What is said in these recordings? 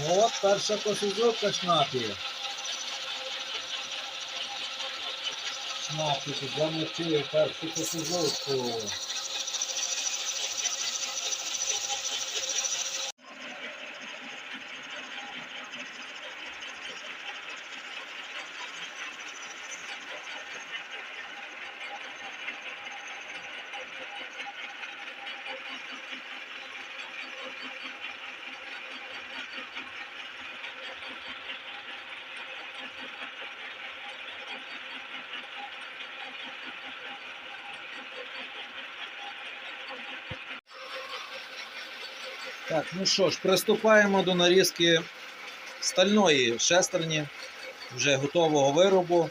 От перша косизовка шнапі. Шнапі замочив першу косизовку. Так, ну що ж, приступаємо до нарізки стальної шестерні, вже готового виробу.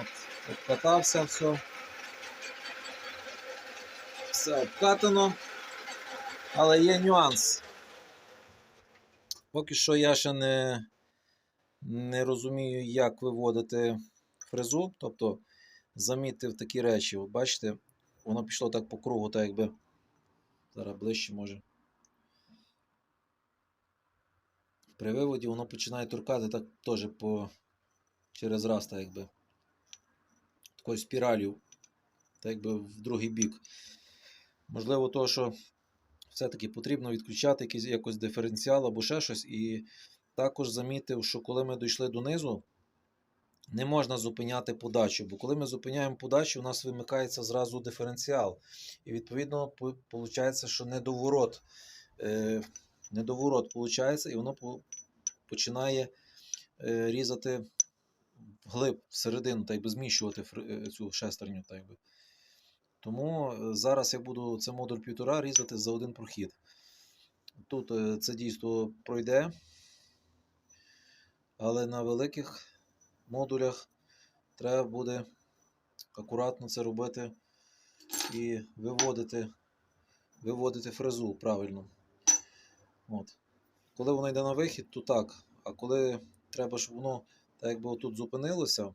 От, обкатався все. Все обкатано. Але є нюанс. Поки що я ще не, не розумію, як виводити фрезу. Тобто замітив такі речі. От бачите, воно пішло так по кругу, так якби. Зараз ближче може. При виводі воно починає торкати так теж по через раз, так якби. Такою спіралью, так якби в другий бік. Можливо, то, що все-таки потрібно відключати якийсь якось диференціал або ще щось. І також замітив, що коли ми дійшли донизу, не можна зупиняти подачу, бо коли ми зупиняємо подачу, у нас вимикається зразу диференціал. І відповідно виходить, що недоворот. Е, недоворот виходить, і воно починає е, різати вглиб, всередину, так би зміщувати е, цю шестерню. Так би. Тому е, зараз я буду це модуль півтора різати за один прохід. Тут е, це дійство пройде, але на великих модулях треба буде акуратно це робити і виводити, виводити фрезу правильно. От. Коли воно йде на вихід, то так. А коли треба, щоб воно так якби отут зупинилося,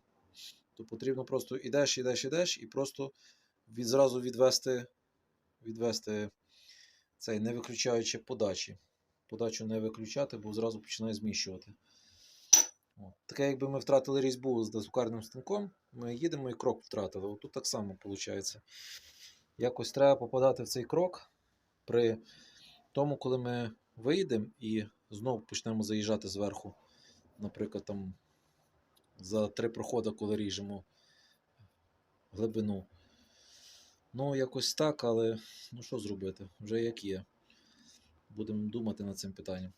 то потрібно просто ідеш, ідеш, ідеш, і просто від, зразу відвести, відвести цей, не виключаючи подачі. Подачу не виключати, бо зразу починає зміщувати. Таке, якби ми втратили різьбу з дезукарним станком, ми їдемо і крок втратили. От тут так само виходить. Якось треба попадати в цей крок при тому, коли ми вийдемо і знову почнемо заїжджати зверху. Наприклад, там за три проходи, коли ріжемо глибину. Ну, якось так, але ну що зробити? Вже як є. Будемо думати над цим питанням.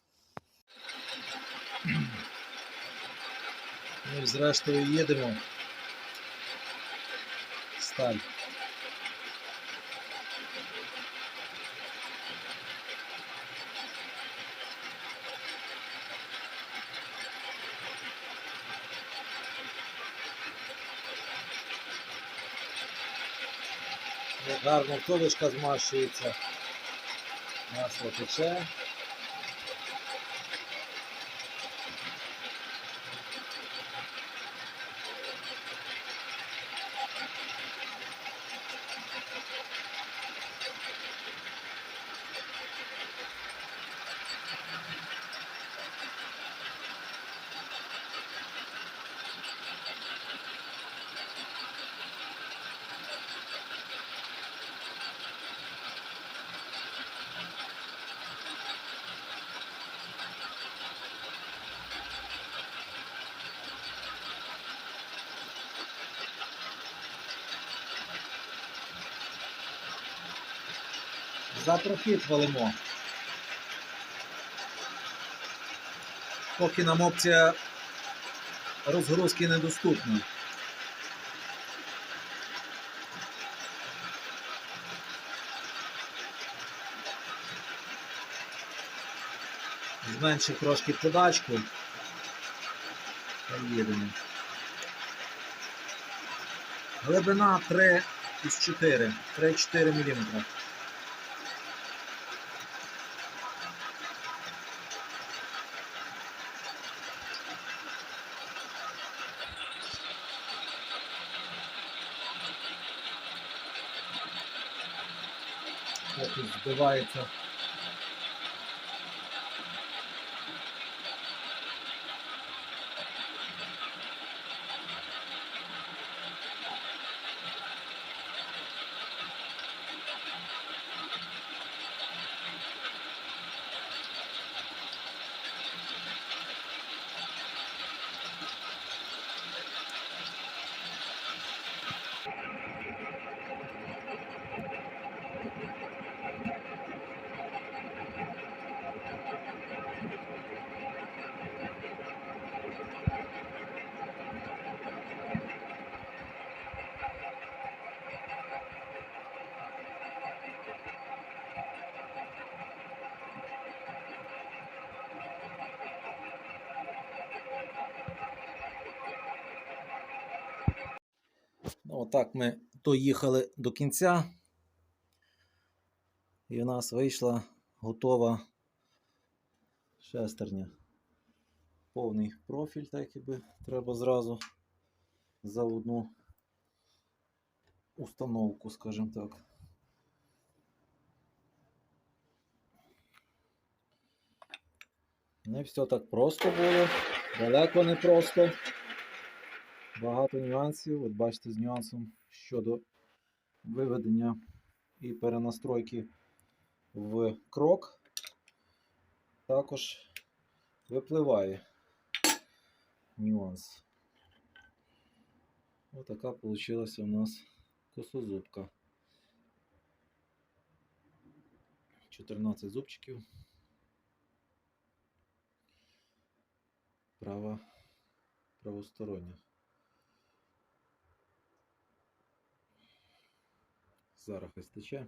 Ну і зрештою їдемо. Сталь. Гарно колишка змащується. Масло тече. За валимо. Поки нам опція розгрузки недоступна. Зменшив трошки подачку. Та їдемо. Глибина 3 із 4. 3-4 мм. Поки збивається Отак ми доїхали до кінця. І в нас вийшла готова шестерня. Повний профіль, так якби треба зразу за одну установку, скажімо так. Не все так просто було, далеко не просто. Багато нюансів. От бачите, з нюансом щодо виведення і перенастройки в крок також випливає нюанс. Отака вийшла у нас косозубка. 14 зубчиків. Права правостороння. Зараз хай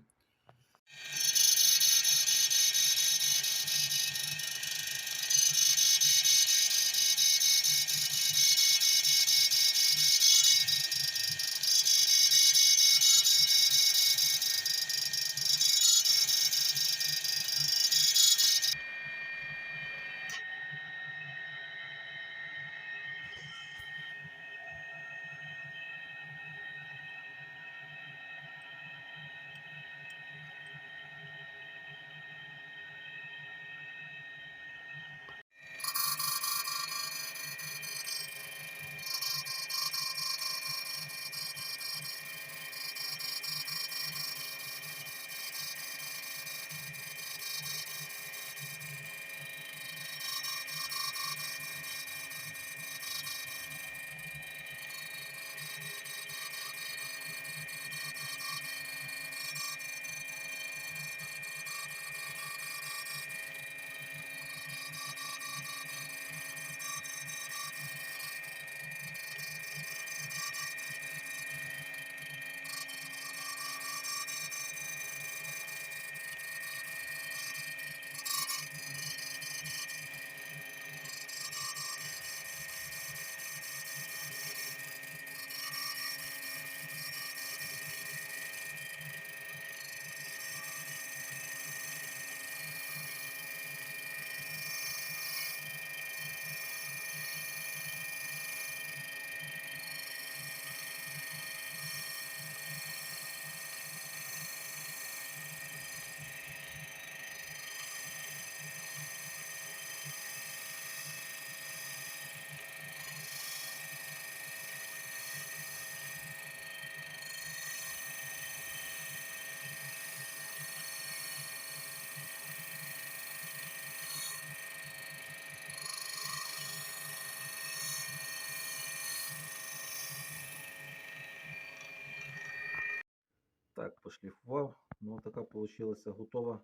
Так, пошліфував. Ну, така вийшла готова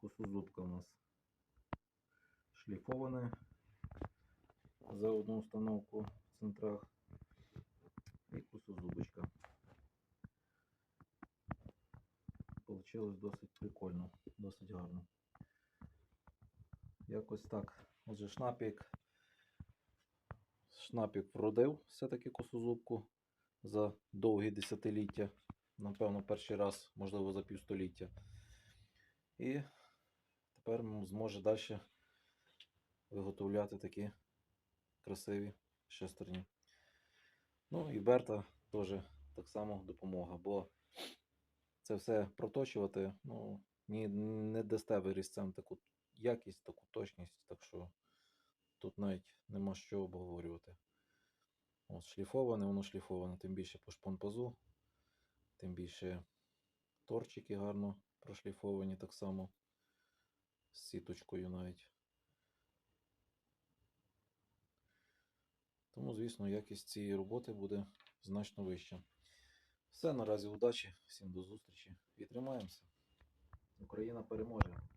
косозубка у нас. Шліфована за одну установку в центрах. І косозубочка. Получилось досить прикольно, досить гарно. Якось так. Отже, шнапік. Шнапік вродив все-таки косозубку за довгі десятиліття напевно, перший раз, можливо, за півстоліття. І тепер зможе далі виготовляти такі красиві шестерні. Ну і Берта теж так само допомога, бо це все проточувати, ну, ні, не дасте ви різцем таку якість, таку точність, так що тут навіть нема що обговорювати. От, шліфоване, воно шліфоване, тим більше по шпонпазу. Тим більше торчики гарно прошліфовані так само з сіточкою навіть. Тому, звісно, якість цієї роботи буде значно вища. Все, наразі удачі, всім до зустрічі і тримаємося. Україна переможе.